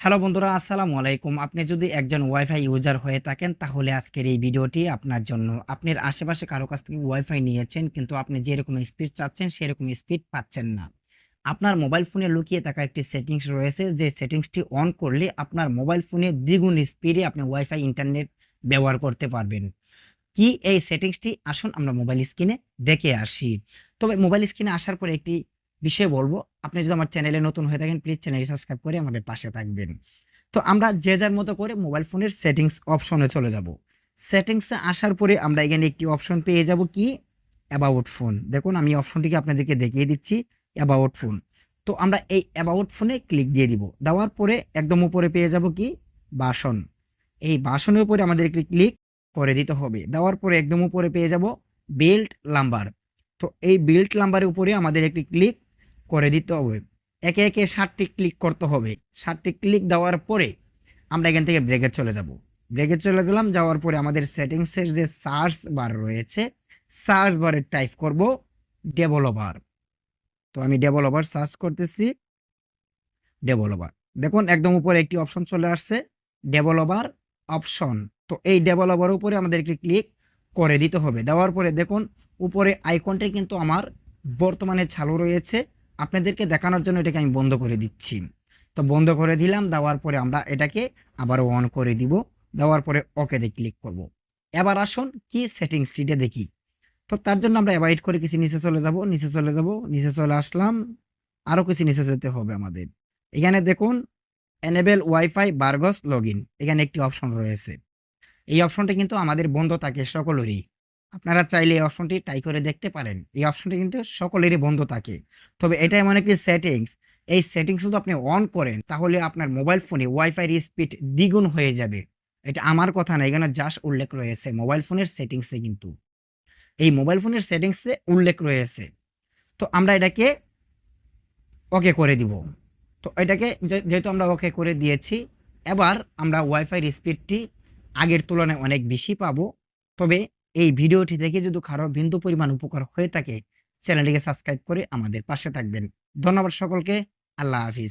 Hello বন্ধুরা, আসসালামু আলাইকুম। আপনি যদি একজন ওয়াইফাই ইউজার হয়ে থাকেন, তাহলে আজকের এই ভিডিওটি আপনার জন্য। আপনার আশেপাশে কারও কাছ থেকে ওয়াইফাই নিয়েছেন, কিন্তু আপনি যেরকম স্পিড চাচ্ছেন, সেরকম স্পিড পাচ্ছেন না। আপনার মোবাইল ফোনে লুকিয়ে থাকা একটি সেটিংস রয়েছে, যে সেটিংসটি অন করলে আপনার মোবাইল ফোনে দ্বিগুণ স্পিডে আপনি ওয়াইফাই ইন্টারনেট ব্যবহার করতে পারবেন। কি এই সেটিংসটি আসুন আমরা মোবাইল স্ক্রিনে দেখে আসি। তবে মোবাইল স্ক্রিনে আসার পরে একটি বিষয় বলব, আপনি যদি আমার চ্যানেলে নতুন হয়ে থাকেন প্লিজ চ্যানেলটি সাবস্ক্রাইব করে আমাদের পাশে থাকবেন। তো আমরা যে যার মতো করে মোবাইল ফোনের সেটিংস অপশনে চলে যাব। সেটিংসে আসার পরে আমরা এখানে একটি অপশন পেয়ে যাব কি? অ্যাবাউট ফোন দেখুন, আমি অপশনটিকে আপনাদেরকে দেখিয়ে দিচ্ছি অ্যাবাউট ফোন তো আমরা এই অ্যাবাউট ফোনে ক্লিক দিয়ে দিব। দেওয়ার পরে একদম উপরে পেয়ে যাব কি? বাসন। এই বাসনের উপরে আমাদের একটি ক্লিক করে দিতে হবে। দেওয়ার পরে একদম উপরে পেয়ে যাব বেল্ট লাম্বার তো এই বেল্ট লাম্বারের উপরে আমাদের একটি ক্লিক করে দিতে হবে। একে একে ষাটটি ক্লিক করতে হবে। ষাটটি ক্লিক দেওয়ার পরে আমরা এখান থেকে ব্রেকে চলে যাব। ব্রেকে চলে গেলাম, যাওয়ার পরে আমাদের সেটিংসের যে সার্চ বার রয়েছে সার্চ বারে টাইপ করব ডেভেলপার তো আমি ডেভেলপার সার্চ করতেছি। ডেভেলপার দেখুন, একদম উপরে একটি অপশন চলে আসছে ডেভেলপার অপশন তো এই ডেভেলপার উপরে আমাদের একটি ক্লিক করে দিতে হবে। দেওয়ার পরে দেখুন, উপরে আইকনটা কিন্তু আমার বর্তমানে চালু রয়েছে। আপনাদেরকে দেখানোর জন্য এটাকে আমি বন্ধ করে দিচ্ছি। তো বন্ধ করে দিলাম, দেওয়ার পরে আমরা এটাকে আবার অন করে দিব। দেওয়ার পরে ওকেতে ক্লিক করব। এবার আসুন কি সেটিংস সিটে দেখি। তো তার জন্য আমরা অ্যাভয়েড করে কিছু নিচে চলে যাব, নিচে চলে যাব, নিচে চলে আসলাম। আরও কিছু নিচে যেতে হবে আমাদের। এখানে দেখুন এনেবেল ওয়াইফাই বার্গস লগ এখানে একটি অপশন রয়েছে। এই অপশনটা কিন্তু আমাদের বন্ধ থাকে সকলেরই। আপনারা চাইলে এই অপশনটি ট্রাই করে দেখতে পারেন। এই অপশনটি কিন্তু সকলেরই বন্ধ থাকে। তবে এটা এমন একটি সেটিংস এই সেটিংস যদি আপনি অন করেন, তাহলে আপনার মোবাইল ফোনে ওয়াইফাইয়ের স্পিড দ্বিগুণ হয়ে যাবে। এটা আমার কথা না, এখানে জাস্ট উল্লেখ রয়েছে। মোবাইল ফোনের সেটিংসে কিন্তু। এই মোবাইল ফোনের সেটিংসে উল্লেখ রয়েছে। তো আমরা এটাকে ওকে করে দিব। তো এটাকে যেহেতু আমরা ওকে করে দিয়েছি, এবার আমরা ওয়াইফাইয়ের স্পিডটি আগের তুলনায় অনেক বেশি পাবো। তবে এই ভিডিওটি দেখে যদি কারও বিন্দু পরিমাণ উপকার হয়ে থাকে, চ্যানেলটিকে সাবস্ক্রাইব করে আমাদের পাশে থাকবেন। ধন্যবাদ সকলকে। আল্লাহ হাফিজ।